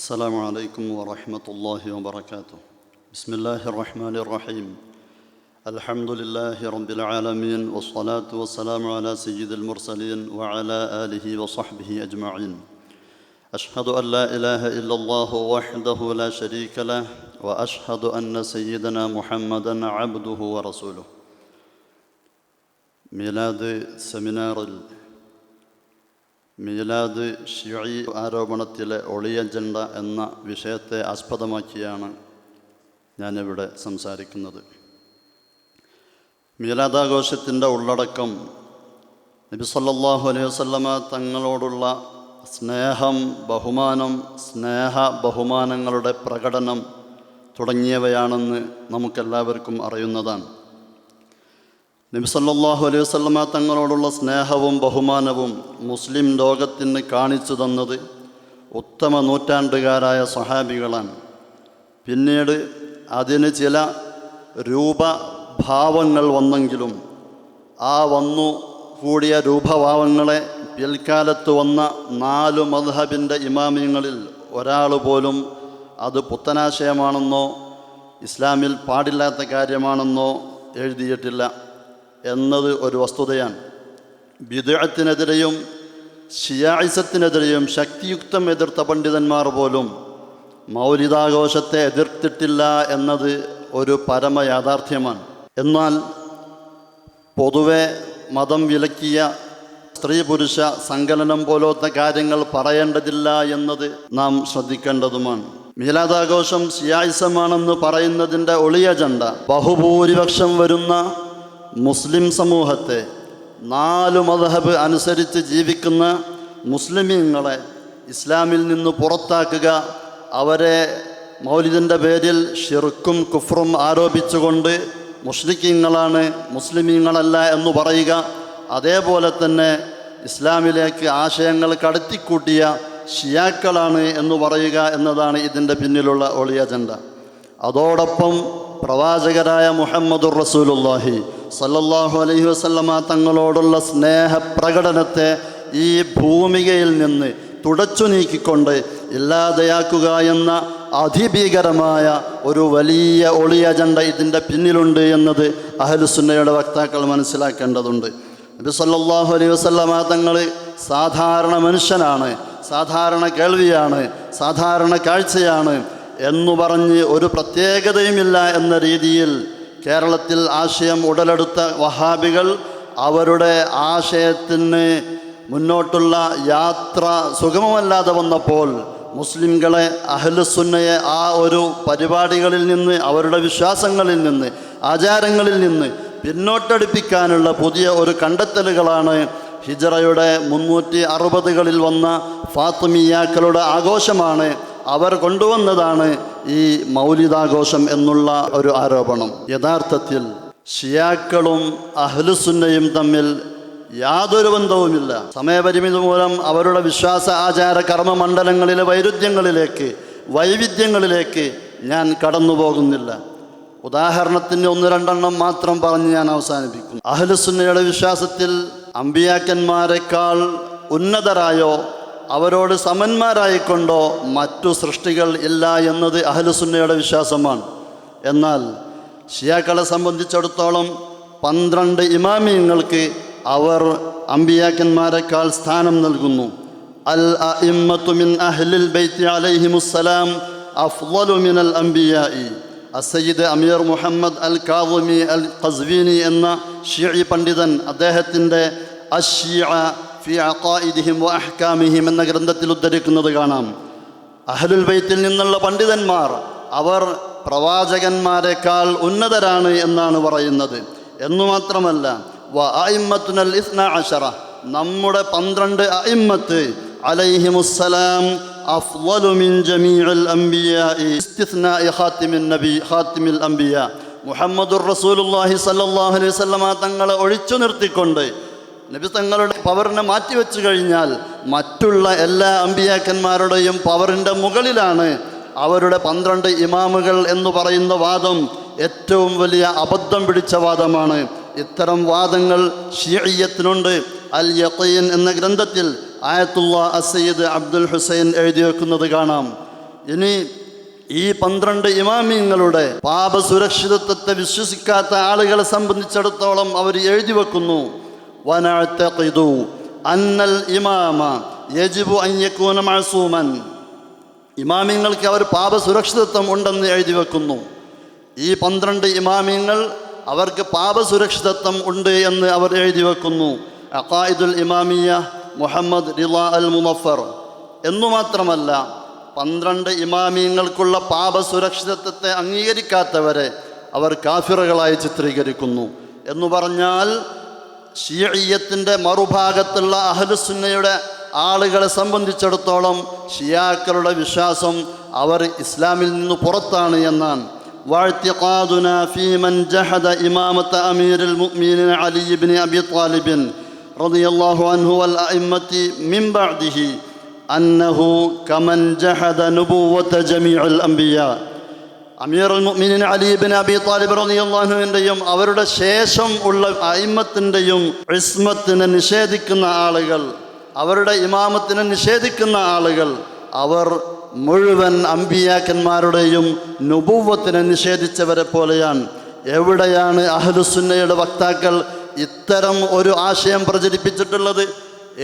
السلام عليكم ورحمة الله وبركاته. بسم الله الرحمن الرحيم. الحمد لله رب العالمين والصلاة والسلام على سيد المرسلين وعلى آله وصحبه أجمعين. أشهد أن لا إله إلا الله وحده لا شريك له وأشهد أن سيدنا محمدا عبده ورسوله. ميلاد سمينار മീലാദ് ഷിഴി ആരോപണത്തിലെ ഒളിയജണ്ട എന്ന വിഷയത്തെ ആസ്പദമാക്കിയാണ് ഞാനിവിടെ സംസാരിക്കുന്നത്. മീലാദാഘോഷത്തിന്റെ ഉള്ളടക്കം നബി സല്ലല്ലാഹു അലൈഹി വസല്ലമ തങ്ങളോടുള്ള സ്നേഹം ബഹുമാനം സ്നേഹ ബഹുമാനങ്ങളുടെ പ്രകടനം തുടങ്ങിയവയാണെന്ന് നമുക്കെല്ലാവർക്കും അറിയുന്നതാണ്. നബി സല്ലല്ലാഹു അലൈഹി വസല്ലമ തങ്ങളോടുള്ള സ്നേഹവും ബഹുമാനവും മുസ്ലിം ലോകത്തിന് കാണിച്ചു തന്നത് ഉത്തമ നൂറ്റാണ്ടുകാരായ സഹാബികളാണ് പിന്നീട് അതിന് ചില രൂപഭാവങ്ങൾ വന്നെങ്കിലും ആ വന്നു കൂടിയ രൂപഭാവങ്ങളെ പിൽക്കാലത്ത് വന്ന നാലു മദ്ഹബിന്റെ ഇമാമിയങ്ങളിൽ ഒരാൾ പോലും അത് പുത്തനാശയമാണെന്നോ ഇസ്ലാമിൽ പാടില്ലാത്ത കാര്യമാണെന്നോ എഴുതിയിട്ടില്ല. എന്നത് ഒരു വസ്തുതയാണ്. വിദേഹത്തിനെതിരെയും ഷിയായിസത്തിനെതിരെയും ശക്തിയുക്തം എതിർത്ത പണ്ഡിതന്മാർ പോലും മൗലിതാഘോഷത്തെ എതിർത്തിട്ടില്ല എന്നത് ഒരു പരമ യാഥാർത്ഥ്യമാണ് എന്നാൽ പൊതുവെ മതം വിലക്കിയ സ്ത്രീ പുരുഷ സങ്കലനം പോലത്തെ കാര്യങ്ങൾ പറയേണ്ടതില്ല എന്നത് നാം ശ്രദ്ധിക്കേണ്ടതുമാണ്. മീലാദാഘോഷം സിയായിസമാണെന്ന് പറയുന്നതിന്റെ ഒളിയജണ്ട ബഹുഭൂരിപക്ഷം വരുന്ന മുസ്ലിം സമൂഹത്തെ നാല് മതഹബ് അനുസരിച്ച് ജീവിക്കുന്ന മുസ്ലിമീങ്ങളെ ഇസ്ലാമിൽ നിന്ന് പുറത്താക്കുക അവരെ മൗലിദിന്റെ പേരിൽ ഷിർക്കും കുഫറും ആരോപിച്ചുകൊണ്ട് മുസ്ലിക്കീങ്ങളാണ് മുസ്ലിമീങ്ങളല്ല എന്ന് പറയുക അതേപോലെ തന്നെ ഇസ്ലാമിലേക്ക് ആശയങ്ങൾ കടത്തിക്കൂട്ടിയ ഷിയാക്കളാണ് എന്ന് പറയുക എന്നതാണ് ഇതിന്റെ പിന്നിലുള്ള ഒളി അജണ്ട. അതോടൊപ്പം പ്രവാചകരായ മുഹമ്മദുർ റസൂലുല്ലാഹി സല്ലല്ലാഹു അലൈഹി വസല്ലമ തങ്ങളോടുള്ള സ്നേഹപ്രകടനത്തെ ഈ ഭൂമികയിൽ നിന്ന് തുടച്ചു നീക്കിക്കൊണ്ട് ഇല്ലാതെയാക്കുക എന്ന അതിഭീകരമായ ഒരു വലിയ ഒളി അജണ്ട ഇതിന്റെ പിന്നിലുണ്ട് എന്നത് അഹലുസുന്നയുടെ വക്താക്കൾ മനസ്സിലാക്കേണ്ടതുണ്ട്. നബി സല്ലല്ലാഹു അലൈഹി വസല്ലമ തങ്ങൾ സാധാരണ മനുഷ്യനാണ് സാധാരണ കേൾവിയാണ് സാധാരണ കാഴ്ചയാണ് എന്നു പറഞ്ഞ് ഒരു പ്രത്യേകതയുമില്ല എന്ന രീതിയിൽ കേരളത്തിൽ ആശയം ഉടലെടുത്ത വഹാബികൾ അവരുടെ ആശയത്തിന് മുന്നോട്ടുള്ള യാത്ര സുഗമമല്ലാതെ വന്നപ്പോൾ മുസ്ലിംകളെ അഹ്ലുസുന്നയെ ആ ഒരു പരിപാടികളിൽ നിന്ന് അവരുടെ വിശ്വാസങ്ങളിൽ നിന്ന് ആചാരങ്ങളിൽ നിന്ന് പിന്നോട്ടടിപ്പിക്കാനുള്ള പുതിയ ഒരു കണ്ടെത്തലുകളാണ് ഹിജറയുടെ മുന്നൂറ്റി അറുപതുകളിൽ വന്ന ഫാത്തുമിയാക്കളുടെ ആഘോഷമാണ് അവർ കൊണ്ടുവന്നതാണ് ഈ മൗലിദാഘോഷം എന്നുള്ള ഒരു ആരോപണം. യഥാർത്ഥത്തിൽ ഷിയാക്കളും അഹ്ലുസുന്നയും തമ്മിൽ യാതൊരു ബന്ധവുമില്ല. സമയപരിമിതി മൂലം അവരുടെ വിശ്വാസ ആചാര കർമ്മ മണ്ഡലങ്ങളിലെ വൈരുദ്ധ്യങ്ങളിലേക്ക് വൈവിധ്യങ്ങളിലേക്ക് ഞാൻ കടന്നു പോകുന്നില്ല ഉദാഹരണത്തിന് ഒന്ന് രണ്ടെണ്ണം മാത്രം പറഞ്ഞ് ഞാൻ അവസാനിപ്പിക്കും അഹ്ലുസുന്നയുടെ വിശ്വാസത്തിൽ അമ്പിയാക്കന്മാരെക്കാൾ ഉന്നതരായോ അവരോട് സമന്മാരായിക്കൊണ്ടോ മറ്റു സൃഷ്ടികൾ ഇല്ല എന്നത് അഹലുസുന്നയുടെ വിശ്വാസമാണ്. എന്നാൽ ഷിയാക്കളെ സംബന്ധിച്ചിടത്തോളം പന്ത്രണ്ട് ഇമാമിയങ്ങൾക്ക് അവർ അമ്പിയാക്കന്മാരെക്കാൾ സ്ഥാനം നൽകുന്നു. അൽ അഇമ്മത്തു മിൻ അഹ്ലിൽ ബൈത്തി അലൈഹിമുസ്സലാം അഫ്ളലു മിനൽ അംബിയായി. അസയ്യിദ് അമീർ മുഹമ്മദ് അൽ കാവുമി അൽ ഖസ്വീനി എന്ന ഷിയ പണ്ഡിതൻ അദ്ദേഹത്തിന്റെ അഷിയ ഫി അഖായിദിഹിം വ അഹ്കാമിഹിം എന്ന ഗ്രന്ഥത്തിൽ ഉദ്ധരിക്കുന്നത് കാണാം. അഹ്ലുൽ ബൈത്തിൽ നിന്നുള്ള പണ്ഡിതന്മാർ അവർ പ്രവാചകന്മാരെക്കാൾ ഉന്നതരാണ് എന്നാണ് പറയുന്നത്. എന്നു മാത്രമല്ല വ അയിമ്മത്തുനൽ ഇസ്ന അഷറ നമ്മുടെ പന്ത്രണ്ട് അയിമ്മത്ത് അലൈഹിമുസ്സലാം മുഹമ്മദുർ റസൂലുള്ളാഹി സ്വല്ലല്ലാഹു അലൈഹി വസല്ലമ തങ്ങളെ ഒഴിച്ചു നിർത്തിക്കൊണ്ട് നബി തങ്ങളുടെ പവറിനെ മാറ്റിവെച്ചു കഴിഞ്ഞാൽ മറ്റുള്ള എല്ലാ അമ്പിയാക്കന്മാരുടെയും പവറിന്റെ മുകളിലാണ് അവരുടെ പന്ത്രണ്ട് ഇമാമുകൾ എന്ന് പറയുന്ന വാദം ഏറ്റവും വലിയ അബദ്ധം പിടിച്ച വാദമാണ്. ഇത്തരം വാദങ്ങൾ ഷിയയ്യത്തിനുണ്ട് അൽ യഖീൻ എന്ന ഗ്രന്ഥത്തിൽ ആയത്തുള്ള അസയ്യദ് അബ്ദുൽ ഹുസൈൻ എഴുതി വെക്കുന്നത് കാണാം. ഇനി ഈ പന്ത്രണ്ട് ഇമാമിങ്ങളുടെ പാപസുരക്ഷിതത്വത്തെ വിശ്വസിക്കാത്ത ആളുകളെ സംബന്ധിച്ചിടത്തോളം അവർ എഴുതി വെക്കുന്നു. വനഅ്തഖിദു അന്നൽ ഇമാമ യജിബു അൻ യകൂന معصوما. ഇമാമിങ്ങൾക്ക് അവർ പാപസുരക്ഷിതത്വം ഉണ്ടെന്ന് എഴുതി വെക്കുന്നു. ഈ പന്ത്രണ്ട് ഇമാമിങ്ങൾ അവർക്ക് പാപസുരക്ഷിതത്വം ഉണ്ട് എന്ന് അവർ എഴുതി വെക്കുന്നു. അഖായിദുൽ ഇമാമിയ മുഹമ്മദ് റിള അൽ മുനഫർ. എന്നു മാത്രമല്ല പന്ത്രണ്ട് ഇമാമിയങ്ങൾക്കുള്ള പാപസുരക്ഷിതത്വത്തെ അംഗീകരിക്കാത്തവരെ അവർ കാഫിറുകളായി ചിത്രീകരിക്കുന്നു. എന്ന് പറഞ്ഞാൽ ഷിയയ്യത്തിന്റെ മറുഭാഗത്തുള്ള അഹലുസുന്നയുടെ ആളുകളെ സംബന്ധിച്ചിടത്തോളം ഷിയാക്കളുടെ വിശ്വാസം അവർ ഇസ്ലാമിൽ നിന്ന് പുറത്താണ് എന്നാണ്. വാഴ്ത്തിഖാദുന ഫീമൻ ജഹദ ഇമാമത്ത് അമീരുൽ മുഅ്മിനീൻ അലി ഇബ്നു അബി ത്വാലിബിൻ റളിയല്ലാഹു അൻഹു വൽ അഇമ്മത്തി മിൻ ബഅദിഹി അന്നഹു കമൻ ജഹദ നുബുവത ജമീഉൽ അംബിയാ. അമീർ മുഅ്മിനിൻ അലി ബിൻ അബി താലിബ് റളിയല്ലാഹുവിന്റെയും അവരുടെ ശേഷം ഉള്ള അയിമത്തിന്റെയും ഇസ്മത്തിനെ നിഷേധിക്കുന്ന ആളുകൾ അവരുടെ ഇമാമത്തിനെ നിഷേധിക്കുന്ന ആളുകൾ അവർ മുഴുവൻ അമ്പിയാക്കന്മാരുടെയും നുപൂവത്തിനെ നിഷേധിച്ചവരെ പോലെയാണ്. എവിടെയാണ് അഹ്ലുസുന്നയുടെ വക്താക്കൾ ഇത്തരം ഒരു ആശയം പ്രചരിപ്പിച്ചിട്ടുള്ളത്?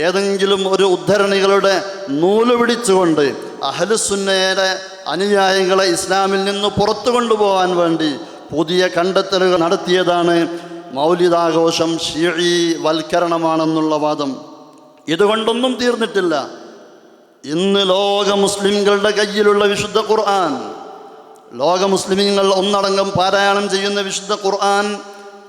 ഏതെങ്കിലും ഒരു ഉദ്ധരണികളുടെ നൂൽ പിടിച്ചുകൊണ്ട് അഹലുസുന്നയുടെ അനുയായികളെ ഇസ്ലാമിൽ നിന്ന് പുറത്തു കൊണ്ടുപോകാൻ വേണ്ടി പുതിയ കണ്ടെത്തലുകൾ നടത്തിയതാണ് മൗലിദാഘോഷം ഷീഴി വൽക്കരണമാണെന്നുള്ള വാദം. ഇതുകൊണ്ടൊന്നും തീർന്നിട്ടില്ല. ഇന്ന് ലോക മുസ്ലിംകളുടെ കയ്യിലുള്ള വിശുദ്ധ ഖുർആൻ ലോക മുസ്ലിമീങ്ങൾ ഒന്നടങ്കം പാരായണം ചെയ്യുന്ന വിശുദ്ധ ഖുർആൻ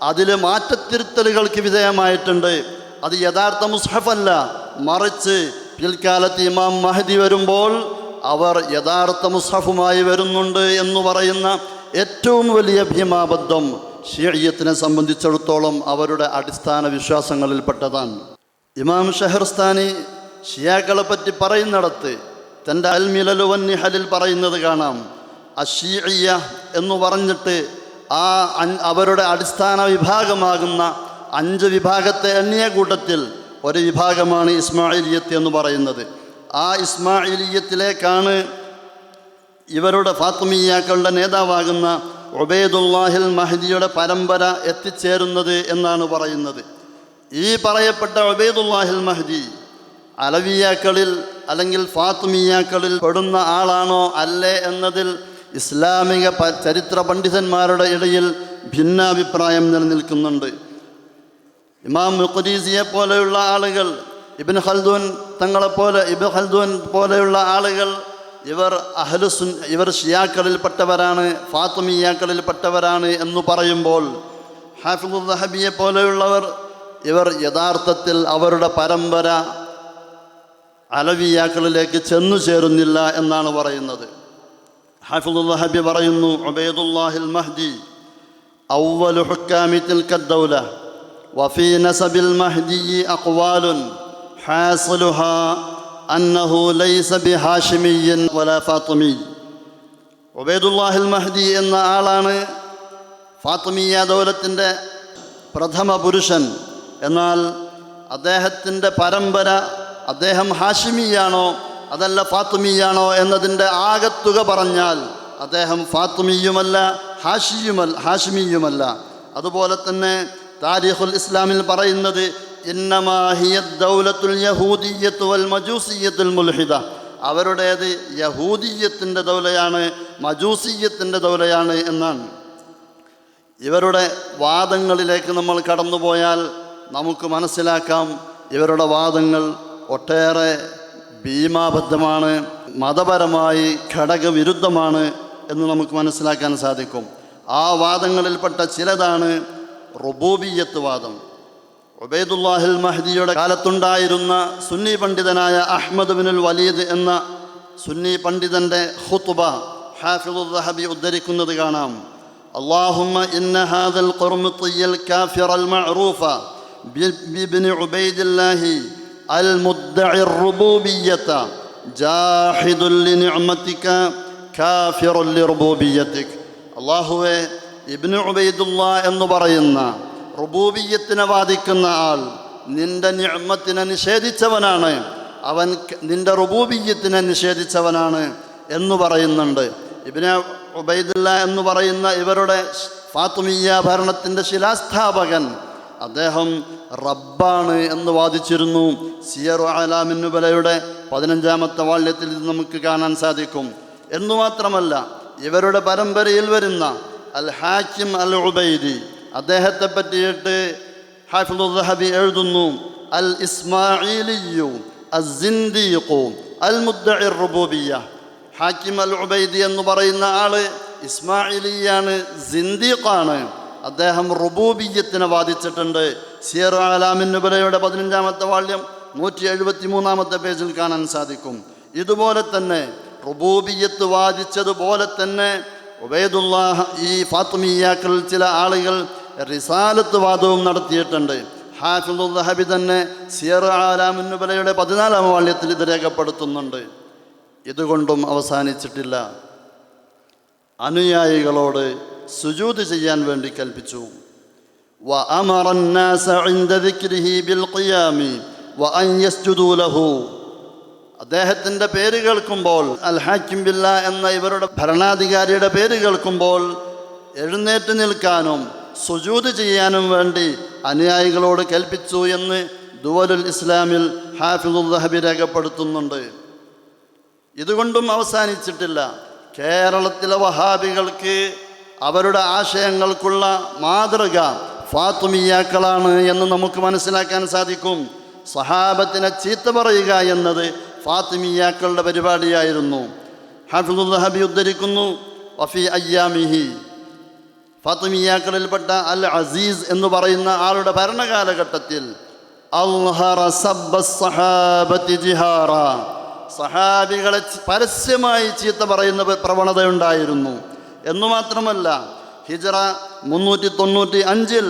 അതിൽ മാറ്റത്തിരുത്തലുകൾക്ക് വിധേയമായിട്ടുണ്ട്. അത് യഥാർത്ഥ മുസ്ഹഫല്ല. മറിച്ച് പിൽക്കാലത്ത് ഇമാം മഹദി വരുമ്പോൾ അവർ യഥാർത്ഥ മുസ്ഹഫുമായി വരുന്നുണ്ട് എന്ന് പറയുന്ന ഏറ്റവും വലിയ ഭീമാബദ്ധം ഷിയയ്യത്തിനെ സംബന്ധിച്ചിടത്തോളം അവരുടെ അടിസ്ഥാന വിശ്വാസങ്ങളിൽപ്പെട്ടതാണ്. ഇമാം ഷെഹർസ്ഥാനി ഷിയാക്കളെ പറ്റി പറയുന്നിടത്ത് തന്റെ അൽ മിലലുവന്നിഹലിൽ പറയുന്നത് കാണാം. അഷീയ എന്ന് പറഞ്ഞിട്ട് ആ അവരുടെ അടിസ്ഥാന വിഭാഗമാകുന്ന അഞ്ച് വിഭാഗത്തെ എണ്ണിയ കൂട്ടത്തിൽ ഒരു വിഭാഗമാണ് ഇസ്മായിലിയത്ത് എന്ന് പറയുന്നത്. ആ ഇസ്മായിലിയത്തിലേക്കാണ് ഇവരുടെ ഫാത്തുമിയാക്കളുടെ നേതാവാകുന്ന ഒബേദുല്ലാഹിൽ മഹദിയുടെ പരമ്പര എത്തിച്ചേരുന്നത് എന്നാണ് പറയുന്നത്. ഈ പറയപ്പെട്ട ഒബേദുല്ലാഹിൽ മഹദി അലവിയാക്കളിൽ അല്ലെങ്കിൽ ഫാത്തുമിയാക്കളിൽ പെടുന്ന ആളാണോ അല്ലേ എന്നതിൽ ഇസ്ലാമിക ചരിത്ര പണ്ഡിതന്മാരുടെ ഇടയിൽ ഭിന്നാഭിപ്രായം നിലനിൽക്കുന്നുണ്ട്. ഇമാം മുഖദീസിയെ പോലെയുള്ള ആളുകൾ ഇബിൻ ഖൽദൂൻ തങ്ങളെപ്പോലെ ഇബ് ഖൽദൂൻ പോലെയുള്ള ആളുകൾ ഇവർ അഹലുസുൻ ഇവർ ഷിയാക്കളിൽപ്പെട്ടവരാണ് ഫാത്തുമിയാക്കളിൽപ്പെട്ടവരാണ് എന്ന് പറയുമ്പോൾ ഹാഫിദുൽ ദഹബിയെ പോലെയുള്ളവർ ഇവർ യഥാർത്ഥത്തിൽ അവരുടെ പരമ്പര അലവിയാക്കളിലേക്ക് ചെന്നു ചേരുന്നില്ല എന്നാണ് പറയുന്നത്. ഹാഫിദുൽ ദഹബി പറയുന്നു ഒബൈദുല്ലാഹിൽ മഹ്ദി അവലു ഹുക്കാമി തിൽക്കദ്ദൗല വഫീ നസബിൽ മഹ്ദി അഖ്വാലുൻ حاصلها أنه ليس بهاشمي ولا فاطمي ഉബൈദുല്ലാഹിൽ മഹദി എന്ന ആളാണ് ഫാത്തിമിയ ദൗലത്തിൻ്റെ പ്രഥമ പുരുഷൻ എന്നാൽ അദ്ദേഹത്തിൻ്റെ പരമ്പര അദ്ദേഹം ഹാഷിമിയാണോ അതല്ല ഫാത്തിമിയാണോ എന്നതിൻ്റെ ആകത്തുക പറഞ്ഞാൽ അദ്ദേഹം ഫാത്തിമിയുമല്ല ഹാഷിയുമല്ല ഹാഷിമിയുമല്ല അതുപോലെ തന്നെ താരിഖുൽ ഇസ്ലാമിൽ പറയുന്നത് മജൂസിയത്തുൽ മുൽഹിദ. അവരുടേത് യഹൂദീയത്തിന്റെ ദൗലയാണ് മജൂസീയത്തിന്റെ ദൗലയാണ് എന്നാണ്. ഇവരുടെ വാദങ്ങളിലേക്ക് നമ്മൾ കടന്നുപോയാൽ നമുക്ക് മനസ്സിലാക്കാം ഇവരുടെ വാദങ്ങൾ ഒട്ടേറെ ഭീമാബദ്ധമാണ് മതപരമായി ഘടകവിരുദ്ധമാണ് എന്ന് നമുക്ക് മനസ്സിലാക്കാൻ സാധിക്കും. ആ വാദങ്ങളിൽപ്പെട്ട ചിലതാണ് റുബൂബിയത്ത് വാദം. ഒബൈദുല്ലാഹിൽ മഹ്ദിയുടെ കാലത്തുണ്ടായിരുന്ന സുന്നി പണ്ഡിതനായ അഹ്മദ് ബിനുൽ വലീദ് എന്ന സുന്നി പണ്ഡിതന്റെ ഹുത്തുബ ഹാഫിദുദ്ദഹബി ഉദ്ധരിക്കുന്നത് കാണാം. അള്ളാഹുമ്മ ഇന്ന ഹാദൽ ഖുർമുത്തിയൽ കാഫിർ അൽ മഅറൂഫ ബിബ്നി ഉബൈദില്ലാഹി അൽ മുദ്ദഇ റുബൂബിയ്യത ജാഹിദുൽ ലിനിഅമതിക കാഫിറുൽ ലിറുബൂബിയ്യതിക അള്ളാഹുവേ ഇബ്നു ഉബൈദുല്ലാ എന്ന് പറയുന്ന റുബൂബിയത്തിനെ വാദിക്കുന്ന ആൾ നിന്റെ ഞമ്മത്തിനെ നിഷേധിച്ചവനാണ്. അവൻ നിന്റെ റുബൂബിയത്തിനെ നിഷേധിച്ചവനാണ് എന്ന് പറയുന്നുണ്ട്. ഇബിന് ഉബൈദില്ല എന്ന് പറയുന്ന ഇവരുടെ ഫാത്തുമിയ ഭരണത്തിന്റെ ശിലാസ്ഥാപകൻ അദ്ദേഹം റബ്ബാണ് എന്ന് വാദിച്ചിരുന്നു. സിയറു അലാമിന്നുബലയുടെ പതിനഞ്ചാമത്തെ വാള്യത്തിൽ ഇത് നമുക്ക് കാണാൻ സാധിക്കും. എന്നു മാത്രമല്ല ഇവരുടെ പരമ്പരയിൽ വരുന്ന അൽ ഹാക്കിം അൽ ഉബൈദി അദ്ദേഹത്തെ പറ്റിയിട്ട് ഹാഫിദുദ്ഹബി എഴുതുന്നു അൽ ഇസ്മായിലിയു അസിന്ദീഖു അൽ മുദ്ദഇർ ഹാക്കിം അൽ ഉബൈദി എന്ന് പറയുന്ന ആൾ ഇസ്മായിലിയാണ് സിന്ദീഖാണ്. അദ്ദേഹം റുബൂബിയത്തിനെ വാദിച്ചിട്ടുണ്ട്. സിയർ അലാമിന്നുബലയുടെ പതിനഞ്ചാമത്തെ വാള്യം നൂറ്റി എഴുപത്തി മൂന്നാമത്തെ പേജിൽ കാണാൻ സാധിക്കും. ഇതുപോലെ തന്നെ റുബൂബിയത്ത് വാദിച്ചതുപോലെ തന്നെ ഉബൈദുല്ലാഹ് ഈ ഫാത്തുമിയാക്കൾ ചില ആളുകൾ റിസാലത്ത് വാദവും നടത്തിയിട്ടുണ്ട്. ഹാഫിദുദ്ദഹബി തന്നെ സിയർ ആലാമുന്നുബലയുടെ പതിനാലാം വാള്യത്തിൽ ഇത് രേഖപ്പെടുത്തുന്നുണ്ട്. ഇതുകൊണ്ടും അവസാനിച്ചിട്ടില്ല. അനുയായികളോട് സുജൂത് ചെയ്യാൻ വേണ്ടി കൽപ്പിച്ചു. അദ്ദേഹത്തിന്റെ പേര് കേൾക്കുമ്പോൾ അൽ ബില്ല എന്ന ഇവരുടെ ഭരണാധികാരിയുടെ പേര് കേൾക്കുമ്പോൾ എഴുന്നേറ്റ് നിൽക്കാനും സുജൂത് ചെയ്യാനും വേണ്ടി അനുയായികളോട് കൽപ്പിച്ചു എന്ന് ദുവലുൽ ഇസ്ലാമിൽ ഹാഫിദുൽ ദഹബി രേഖപ്പെടുത്തുന്നുണ്ട്. ഇതുകൊണ്ടും അവസാനിച്ചിട്ടില്ല. കേരളത്തിലെ വഹാബികൾക്ക് അവരുടെ ആശയങ്ങൾക്കുള്ള മാതൃക ഫാത്തുമിയാക്കളാണ് എന്ന് നമുക്ക് മനസ്സിലാക്കാൻ സാധിക്കും. സഹാബത്തിനെ ചീത്ത പറയുക എന്നത് ഫാത്തിമിയാക്കളുടെ പരിപാടിയായിരുന്നു. ഹാഫിദുൽ ദഹബി ഉദ്ധരിക്കുന്നു വഫി അയ്യാമിഹി. ഫാത്തിമിയാക്കളിൽപ്പെട്ട അൽ അസീസ് എന്ന് പറയുന്ന ആളുടെ ഭരണകാലഘട്ടത്തിൽ സഹാബികളെ പരസ്യമായി ചീത്ത പറയുന്ന പ്രവണത പ്രവണതയുണ്ടായിരുന്നു. എന്നു മാത്രമല്ല ഹിജറ മുന്നൂറ്റി തൊണ്ണൂറ്റി അഞ്ചിൽ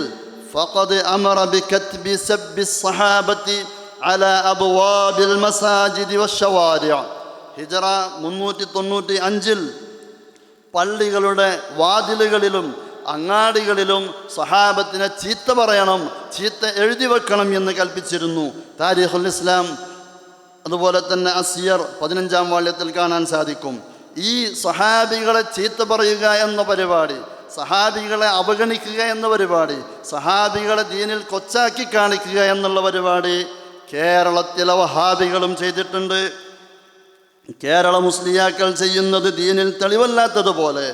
ഫഖദ് അമറ ബികത്ബി സബ്ബി സഹാബത്തി അല അബ്വാബിൽ മസാജിദി വശവാരിഅ ഹിജറ മുന്നൂറ്റി തൊണ്ണൂറ്റി അഞ്ചിൽ പള്ളികളുടെ വാതിലുകളിലും അങ്ങാടികളിലും സഹാബത്തിനെ ചീത്ത പറയണം ചീത്ത എഴുതി വെക്കണം എന്ന് കൽപ്പിച്ചിരുന്നു. താരിഖുൽ ഇസ്ലാം. അതുപോലെ തന്നെ അസിയർ പതിനഞ്ചാം വാള്യത്തിൽ കാണാൻ സാധിക്കും. ഈ സഹാബികളെ ചീത്ത പറയുക എന്ന പരിപാടി സഹാബികളെ അവഗണിക്കുക എന്ന പരിപാടി സഹാബികളെ ദീനിൽ കൊച്ചാക്കി കാണിക്കുക എന്നുള്ള പരിപാടി കേരളത്തിലെ വഹാബികളും ചെയ്തിട്ടുണ്ട്. കേരള മുസ്ലിയാക്കൾ ചെയ്യുന്നത് ദീനിൽ തെളിവല്ലാത്തതുപോലെ.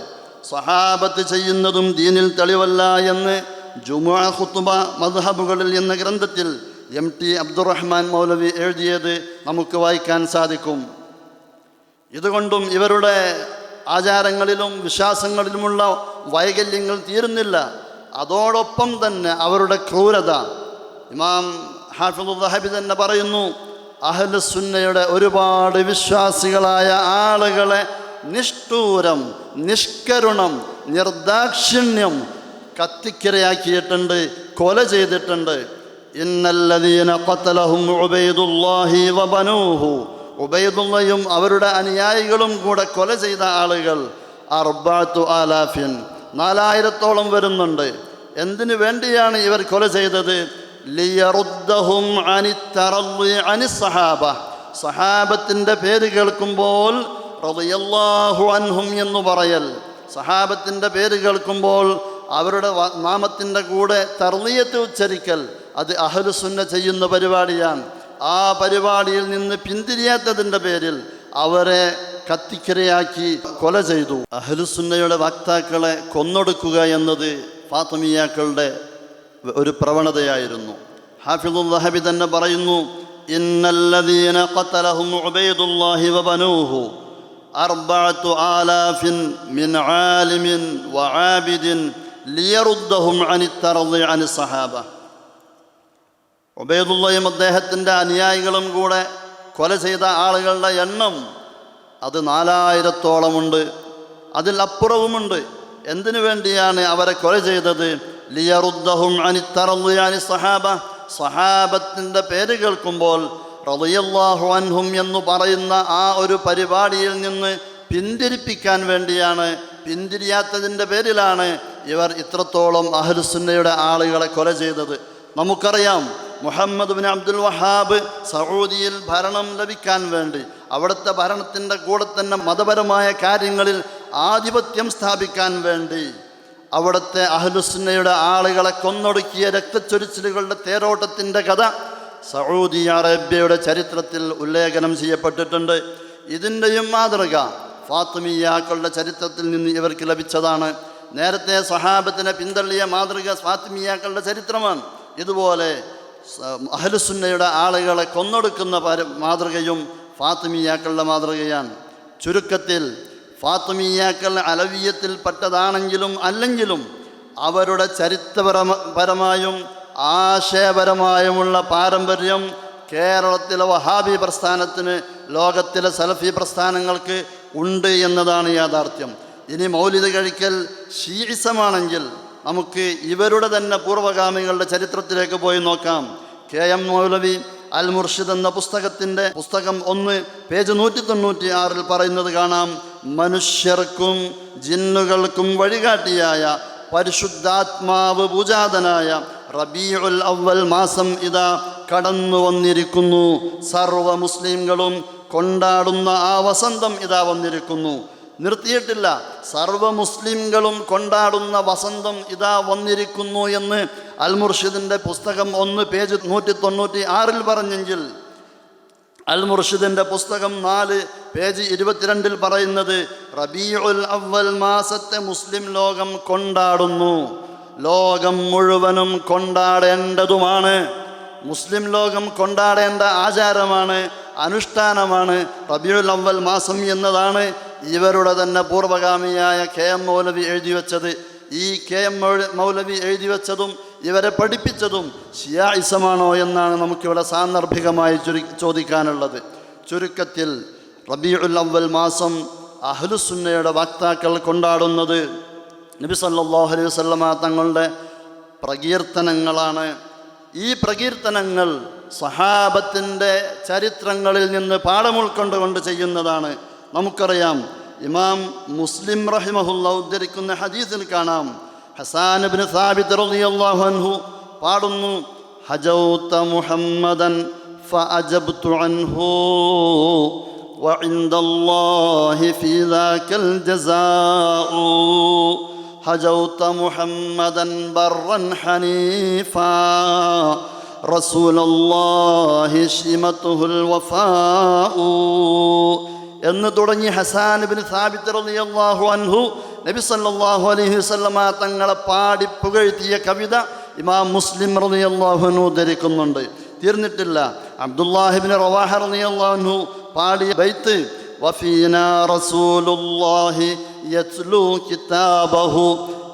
സഹാബത്ത് ചെയ്യുന്നതും ദീനിൽ തെളിവല്ല എന്ന് ജുമുഅ ഖുത്തുബ മദ്ഹബുകളിൽ എന്ന ഗ്രന്ഥത്തിൽ എം ടി അബ്ദുറഹ്മാൻ മൗലവി എഴുതിയത് നമുക്ക് വായിക്കാൻ സാധിക്കും. ഇതുകൊണ്ടും ഇവരുടെ ആചാരങ്ങളിലും വിശ്വാസങ്ങളിലുമുള്ള വൈകല്യങ്ങൾ തീരുന്നില്ല. അതോടൊപ്പം തന്നെ അവരുടെ ക്രൂരത. ഇമാം ഹാഫിദുൽ ദഹബി തന്നെ പറയുന്നു അഹ്ലുസുന്നയുടെ ഒരുപാട് വിശ്വാസികളായ ആളുകളെ നിഷ്ഠൂരം നിഷ്കരുണം നിർദാക്ഷിണ്യം കത്തിക്കിരയാക്കിയിട്ടുണ്ട് കൊല ചെയ്തിട്ടുണ്ട്. ഇന്നല്ലദീന ഖത്തലഹും വബനൂഹു ഉബൈദുള്ളയും അവരുടെ അനുയായികളും കൂടെ കൊല ചെയ്ത ആളുകൾ അർബാത്തു ആലാഫിൻ. നാലായിരത്തോളം വരുന്നുണ്ട്. എന്തിനു വേണ്ടിയാണ് ഇവർ കൊല ചെയ്തത്? ലിയറുദ്ദഹും അനി സഹാബ സഹാബത്തിന്റെ പേര് കേൾക്കുമ്പോൾ റളിയല്ലാഹു അൻഹും എന്ന് പറയൽ. സഹാബത്തിന്റെ പേര് കേൾക്കുമ്പോൾ അവരുടെ നാമത്തിന്റെ കൂടെ തർലിയത്ത് ഉച്ചരിക്കൽ. അത് അഹലുസുന്ന ചെയ്യുന്ന പരിപാടിയാണ്. ആ പരിപാടിയിൽ നിന്ന് പിന്തിരിയാത്തതിന്റെ പേരിൽ അവരെ കത്തിക്കരയാക്കി കൊല ചെയ്തു. അഹലുസുന്നയുടെ വക്താക്കളെ കൊന്നൊടുക്കുക എന്നത് ഫാത്തമിയാക്കളുടെ ഒരു പ്രവണതയായിരുന്നു. ഹാഫിദുൽ ദഹബി തന്നെ പറയുന്നു ഇന്നല്ലദീന വബനൂഹു അർബഅത്തു ആലാഫിൻ മിൻ ആലിമിൻ വആബിദിൻ ലിയറുദ്ദഹും അനി തറളി അനി സഹാബ ഉബൈദുള്ളയും അദ്ദേഹത്തിന്റെ അനുയായികളും കൂടെ കൊല ചെയ്ത ആളുകളുടെ എണ്ണം അത് നാലായിരത്തോളമുണ്ട്. അതിൽ അപ്പുറവുമുണ്ട്. എന്തിനു വേണ്ടിയാണ് അവരെ കൊല ചെയ്തത്? ലിയറുദ്ദഹും അനിത്തറന്നുയാനി സഹാബ. സഹാബത്തിന്റെ പേര് കേൾക്കുമ്പോൾ റളിയല്ലാഹു അൻഹും എന്ന് പറയുന്ന ആ ഒരു പരിപാടിയിൽ നിന്ന് പിന്തിരിപ്പിക്കാൻ വേണ്ടിയാണ് പിന്തിരിയാത്തതിന്റെ പേരിലാണ് ഇവർ ഇത്രത്തോളം അഹ്ലുസുന്നയുടെ ആളുകളെ കൊല ചെയ്തത്. നമുക്കറിയാം മുഹമ്മദ് ബിൻ അബ്ദുൽ വഹാബ് സൗദിയിൽ ഭരണം ലഭിക്കാൻ വേണ്ടി അവിടുത്തെ ഭരണത്തിന്റെ കൂടെ തന്നെ മതപരമായ കാര്യങ്ങളിൽ ആധിപത്യം സ്ഥാപിക്കാൻ വേണ്ടി അവിടുത്തെ അഹ്ലുസുന്നയുടെ ആളുകളെ കൊന്നൊടുക്കിയ രക്തച്ചൊരിച്ചിലുകളുടെ തേരോട്ടത്തിന്റെ കഥ സൗദി അറേബ്യയുടെ ചരിത്രത്തിൽ ഉല്ലേഖനം ചെയ്യപ്പെട്ടിട്ടുണ്ട്. ഇതിന്റെയും മാതൃക ഫാത്തിമിയാക്കളുടെ ചരിത്രത്തിൽ നിന്ന് ഇവർക്ക് ലഭിച്ചതാണ്. നേരത്തെ സഹാബത്തിനെ പിന്തള്ളിയ മാതൃക ഫാത്തിമിയാക്കളുടെ ചരിത്രമാണ്. ഇതുപോലെ അഹലുസുന്നയുടെ ആളുകളെ കൊന്നൊടുക്കുന്ന മാതൃകയും ഫാത്തിമിയാക്കളുടെ മാതൃകയാണ്. ചുരുക്കത്തിൽ ഫാത്തിമിയാക്കൾ അലവീയത്തിൽപ്പെട്ടതാണെങ്കിലും അല്ലെങ്കിലും അവരുടെ ചരിത്രപരമായും ആശയപരമായുമുള്ള പാരമ്പര്യം കേരളത്തിലെ വഹാബി പ്രസ്ഥാനത്തിന് ലോകത്തിലെ സലഫി പ്രസ്ഥാനങ്ങൾക്ക് ഉണ്ട് എന്നതാണ് യാഥാർത്ഥ്യം. ഇനി മൗലിക കഴിക്കൽ ഷീസമാണെങ്കിൽ നമുക്ക് ഇവരുടെ തന്നെ പൂർവഗാമികളുടെ ചരിത്രത്തിലേക്ക് പോയി നോക്കാം. കെ എം മൗലവി അൽ മുർഷിദ് എന്ന പുസ്തകത്തിന്റെ പുസ്തകം ഒന്ന് പേജ് നൂറ്റി തൊണ്ണൂറ്റി ആറിൽ പറയുന്നത് കാണാം മനുഷ്യർക്കും ജിന്നുകൾക്കും വഴികാട്ടിയായ പരിശുദ്ധാത്മാവ് പൂജാതനായ റബീഉൽ അവൽ മാസം ഇതാ കടന്നു വന്നിരിക്കുന്നു. സർവ മുസ്ലിംകളും കൊണ്ടാടുന്ന ആ വസന്തം ഇതാ വന്നിരിക്കുന്നു. നിർത്തിയിട്ടില്ല. സർവ മുസ്ലിംകളും കൊണ്ടാടുന്ന വസന്തം ഇതാ വന്നിരിക്കുന്നു എന്ന് അൽ മുർഷിദിന്റെ പുസ്തകം ഒന്ന് പേജ് നൂറ്റി തൊണ്ണൂറ്റി ആറിൽ പറഞ്ഞെങ്കിൽ അൽ മുർഷിദിന്റെ പുസ്തകം നാല് പേജ് ഇരുപത്തിരണ്ടിൽ പറയുന്നത് റബീഉൽ അവൽ മാസത്തെ മുസ്ലിം ലോകം കൊണ്ടാടുന്നു. ലോകം മുഴുവനും കൊണ്ടാടേണ്ടതുമാണ്. മുസ്ലിം ലോകം കൊണ്ടാടേണ്ട ആചാരമാണ് അനുഷ്ഠാനമാണ് റബിയുൽ അവൽ മാസം എന്നതാണ് ഇവരുടെ തന്നെ പൂർവഗാമിയായ കെ എം മൗലവി എഴുതി വച്ചത്. ഈ കെ എം മൗലവി എഴുതി വച്ചതും ഇവരെ പഠിപ്പിച്ചതും ഷിയായിസമാണോ എന്നാണ് നമുക്കിവിടെ സാന്ദർഭികമായി ചുരു ചോദിക്കാനുള്ളത്. ചുരുക്കത്തിൽ റബിയുൽ അവൽ മാസം അഹ്ലുസുന്നയുടെ വക്താക്കൾ കൊണ്ടാടുന്നത് നബി സല്ലാഹു അലൈഹി വസല്ലമ തങ്ങളുടെ പ്രകീർത്തനങ്ങളാണ്. ഈ പ്രകീർത്തനങ്ങൾ സഹാബത്തിന്റെ ചരിത്രങ്ങളിൽ നിന്ന് പാഠമുൾക്കൊണ്ടുകൊണ്ട് ചെയ്യുന്നതാണ്. നമുക്കറിയാം ഇമാം മുസ്ലിം റഹിമഹുല്ല ഉദ്ധരിക്കുന്ന ഹദീസിൽ കാണാം ഹസാനബിന് സാബിത്ത് റളിയല്ലാഹു അൻഹു പാടുന്നു ഹജൗത മുഹമ്മദൻ ഫഅജബ്തു അൻഹു وعند الله في ذاك الجزاء هجوت محمدا برا حنيفا رسول الله شمته الوفاء എന്ന് തുടങ്ങി ഹസാൻ ബിൻ സാബിത്ത് റളിയല്ലാഹു അൻഹു നബി സല്ലല്ലാഹു അലൈഹി വസല്ലമ തങ്ങളെ പാടി പുകഴ്ത്തിയ കവിത ഇമാം മുസ്ലിം റളിയല്ലാഹു അൻഹു ധരിക്കുന്നുണ്ട് തീർന്നിട്ടില്ല അബ്ദുല്ലാഹിബിൻ റവാഹ റളിയല്ലാഹു അൻഹു പാടിയ ബൈത്ത് وفينا رسول الله يتلو كتابه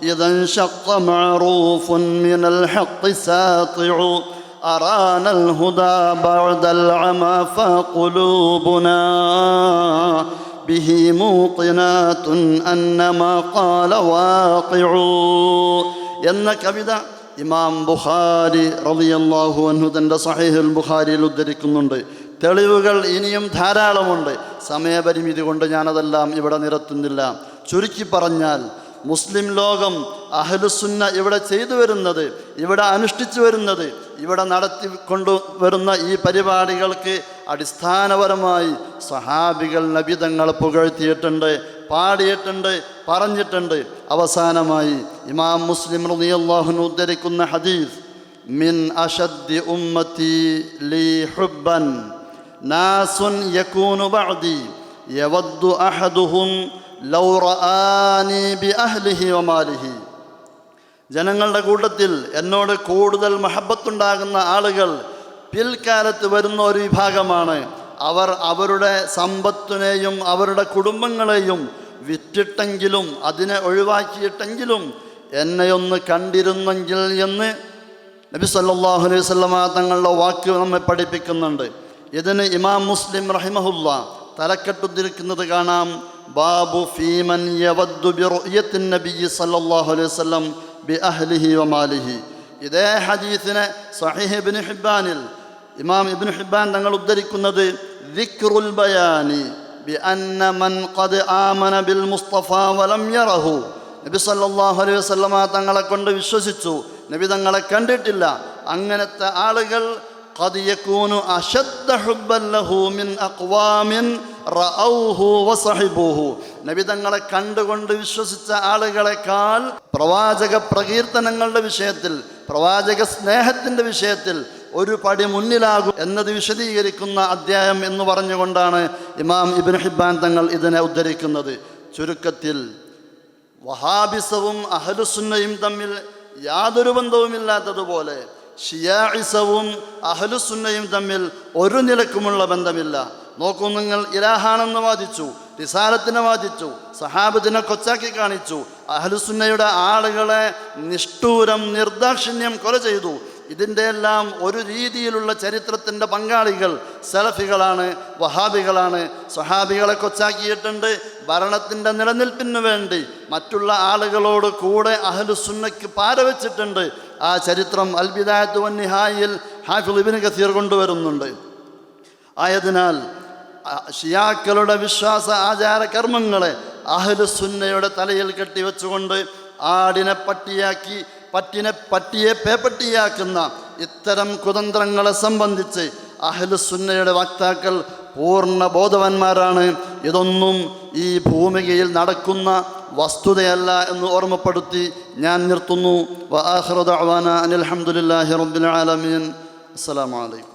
إذا انشق معروف من الحق ساطع أرانا الهدى بعد العمى فقلوبنا به موطنات أن ما قال واقع എന്ന കവിത ഇമാം ബുഖാരി റളിയല്ലാഹു അൻഹു തൻ്റെ സഹീഹുൽ ബുഖാരിയിൽ ഉദ്ധരിക്കുന്നുണ്ട് തെളിവുകൾ ഇനിയും ധാരാളമുണ്ട് സമയപരിമിതി കൊണ്ട് ഞാനതെല്ലാം ഇവിടെ നിരത്തുന്നില്ല ചുരുക്കി പറഞ്ഞാൽ മുസ്ലിം ലോകം അഹ്ലുസുന്ന ഇവിടെ ചെയ്തു വരുന്നത് ഇവിടെ അനുഷ്ഠിച്ചു വരുന്നത് ഇവിടെ നടത്തി കൊണ്ടുവരുന്ന ഈ പരിപാടികൾക്ക് അടിസ്ഥാനപരമായി സഹാബികൾ നബിതങ്ങൾ പുകഴ്ത്തിയിട്ടുണ്ട് പാടിയിട്ടുണ്ട് പറഞ്ഞിട്ടുണ്ട്. അവസാനമായി ഇമാം മുസ്ലിം റളിയല്ലാഹു ഉദ്ധരിക്കുന്ന ഹദീസ് മിൻ അഷദ്ദി ഉമ്മത്തി ലീ ഹുബ്ബൻ നാസുൻ യകൂനു ബഅദി യവദ്ദു അഹദുഹും ലൗ റആനി ബി അഹ്ലിഹി വമാലിഹി ജനങ്ങളുടെ കൂട്ടത്തിൽ എന്നോട് കൂടുതൽ മഹബത്തുണ്ടാകുന്ന ആളുകൾ പിൽക്കാലത്ത് വരുന്ന ഒരു വിഭാഗമാണ്. അവർ അവരുടെ സമ്പത്തിനെയും അവരുടെ കുടുംബങ്ങളെയും വിറ്റിട്ടെങ്കിലും അതിനെ ഒഴിവാക്കിയിട്ടെങ്കിലും എന്നെയൊന്ന് കണ്ടിരുന്നെങ്കിൽ എന്ന് നബി സല്ലാഹു അലൈഹി വസല്ലമ തങ്ങളുടെ വാക്ക് നമ്മെ പഠിപ്പിക്കുന്നുണ്ട്. ഇതിന് ഇമാം മുസ്ലിം റഹിമഹുല്ല തലക്കെട്ടുതിരിക്കുന്നത് കാണാം. ബാബു ഫീമൻ യവദ്ദു നബി സല്ലല്ലാഹു അലൈഹി വസല്ലം ബി അഹ്ലിഹി വമാലിഹി ഇതേ ഹദീസിനെ സഹിഹ് ഇബ്നു ഹിബ്ബാനിൽ ഇമാം ഇബ്നു ഹിബ്ബാൻ തങ്ങൾ ഉദ്ധരിക്കുന്നത് ദിക്റുൽ ബയാനി ബി അന്ന മൻ ഖദ് ആമന ബിൽ മുസ്തഫ വലം യറഹു. നബി സല്ലല്ലാഹു അലൈഹി വസല്ലമ തങ്ങളെ കൊണ്ട് വിശ്വസിച്ചു. നബി തങ്ങളെ കണ്ടിട്ടില്ല. അങ്ങനത്തെ ആളുകൾ ഖദ് യകൂനു അശദ്ദ ഹുബ്ബൻ ലഹു മിൻ അഖ്വാമിൻ നബിതങ്ങളെ കണ്ടുകൊണ്ട് വിശ്വസിച്ച ആളുകളെക്കാൾ പ്രവാചക പ്രകീർത്തനങ്ങളുടെ വിഷയത്തിൽ പ്രവാചക സ്നേഹത്തിന്റെ വിഷയത്തിൽ ഒരു പടി മുന്നിലാകും എന്നത് വിശദീകരിക്കുന്ന അധ്യായം എന്ന് പറഞ്ഞുകൊണ്ടാണ് ഇമാം ഇബിൻ ഹിബാൻ തങ്ങൾ ഇതിനെ ഉദ്ധരിക്കുന്നത്. ചുരുക്കത്തിൽ വഹാബിസവും അഹലുസുന്നയും തമ്മിൽ യാതൊരു ബന്ധവുമില്ലാത്തതുപോലെ ഷിയാഇസവും അഹലുസുന്നയും തമ്മിൽ ഒരു നിലക്കുമുള്ള ബന്ധമില്ല. നോക്കൂ നിങ്ങൾ ഇലാഹാണെന്ന് വാദിച്ചു റിസാലത്തിനെ വാദിച്ചു സഹാബത്തിനെ കൊച്ചാക്കി കാണിച്ചു അഹലുസുന്നയുടെ ആളുകളെ നിഷ്ഠൂരം നിർദാക്ഷിണ്യം കൊല ചെയ്തു. ഇതിന്റെ എല്ലാം ഒരു രീതിയിലുള്ള ചരിത്രത്തിന്റെ പങ്കാളികൾ സലഫികളാണ് വഹാബികളാണ്. സഹാബികളെ കൊച്ചാക്കിയിട്ടുണ്ട് ഭരണത്തിന്റെ നിലനിൽപ്പിന് വേണ്ടി. മറ്റുള്ള ആളുകളോട് കൂടെ അഹലുസുന്നയ്ക്ക് പാരവച്ചിട്ടുണ്ട് ആ ചരിത്രം അൽബിദായത്ത് വന്നിഹായിൽ ഹാഫിൾ ഇബിന് കസീർ കൊണ്ടുവരുന്നുണ്ട്. ആയതിനാൽ ഷിയാക്കളുടെ വിശ്വാസ ആചാര കർമ്മങ്ങളെ അഹലുസുന്നയുടെ തലയിൽ കെട്ടിവെച്ചുകൊണ്ട് ആടിനെ പട്ടിയാക്കി പട്ടിനെ പട്ടിയെ പേപ്പട്ടിയാക്കുന്ന ഇത്തരം കുതന്ത്രങ്ങളെ സംബന്ധിച്ച് അഹലുസുന്നയുടെ വക്താക്കൾ പൂർണ ബോധവാന്മാരാണ്. ഇതൊന്നും ഈ ഭൂമികയിൽ നടക്കുന്ന വസ്തുതയല്ല എന്ന് ഓർമ്മപ്പെടുത്തി ഞാൻ നിർത്തുന്നു. വ ആഖിറു ദഅ്വാന അനിൽ ഹംദുലില്ലാഹി റബ്ബിൽ ആലമീൻ. അസ്സലാമു അലൈക്കും.